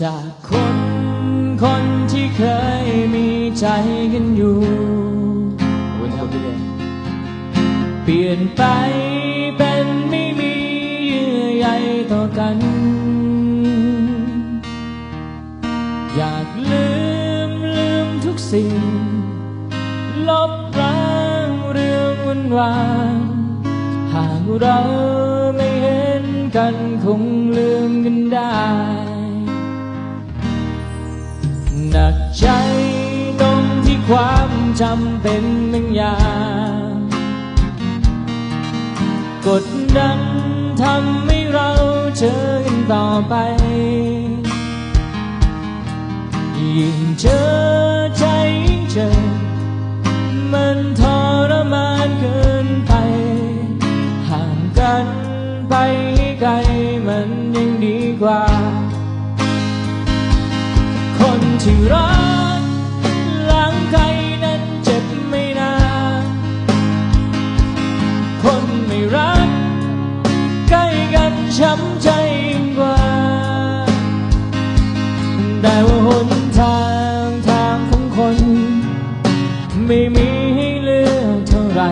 จากคนคนที่เคยมีใจกันอยู่เปลี่ยนไปเป็นไม่มีเยื่อใยต่อกัน อยากลืมลืมทุกสิ่ง ลบล้างเรื่องวันวานหากเราไม่เห็นกันคงลืมกันได้ จำเป็นบางอย่างกดดันทำให้เราเจอกันต่อไป ยิ่งเจอใจยิ่งเจอ มันทรมานเกินไป ห่างกันไปให้ไกลมันยังดีกว่า คนที่รัก ช้ำใจยิ่งกว่าแต่ว่าหนทางทางของคน ไม่มีให้เลือกเท่าไร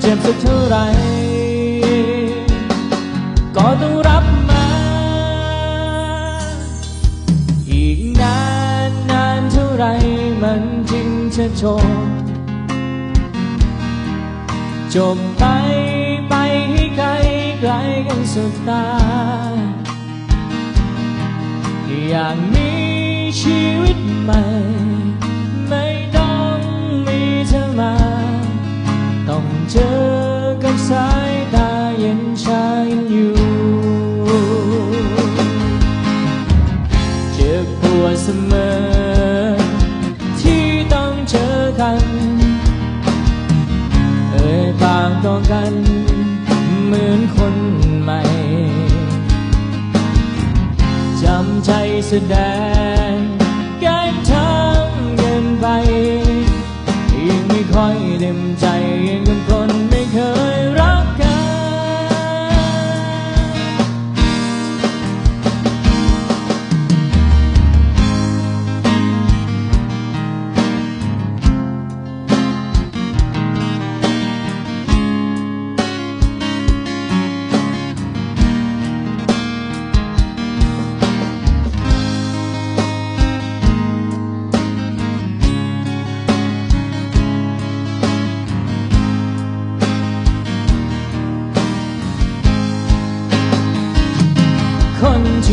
เจ็บสักเท่าไร ก็ต้องรับมา อีกนานนานเท่าไรมันจึงจะจบจบไป สุดตา อยากมีชีวิตใหม่ ไม่ต้องมีเธอมา ต้องเจอกับสายตาเย็นชายังอยู่ เจ็บปวดเสมอ ที่ต้องเจอกัน เอ่ยปากต่อกันเหมือนคน แสดงแกล้งทำเกินไปยังไม่ค่อยเต็มใจยัง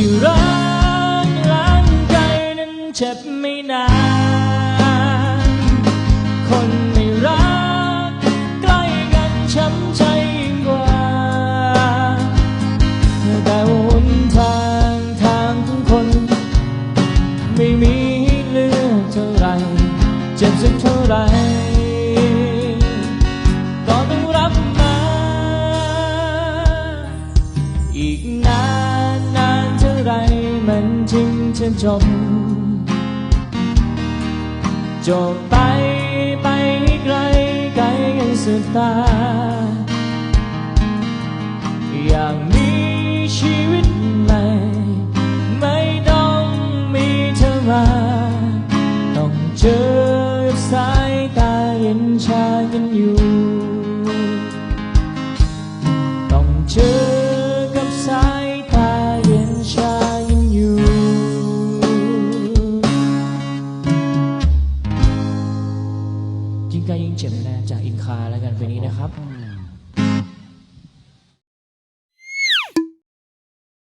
ที่รักล้างใจนั้นเจ็บไม่นาน คนไม่รักใกล้กันช้ำใจยิ่งกว่า แต่ว่าหนทางทางของคน ไม่มีเลือกเท่าไร เจ็บสักเท่าไร จึงจบจบไปไปไกลไกลกันสุดตา อยากมีชีวิตใหม่ ไม่ต้องมีเธอมา ต้องเจอสายตาเย็นชากันอยู่ ยิ่งใกล้ยิ่งเจ็บนะจากอินคาแล้วกันเพลงนี้นะครับ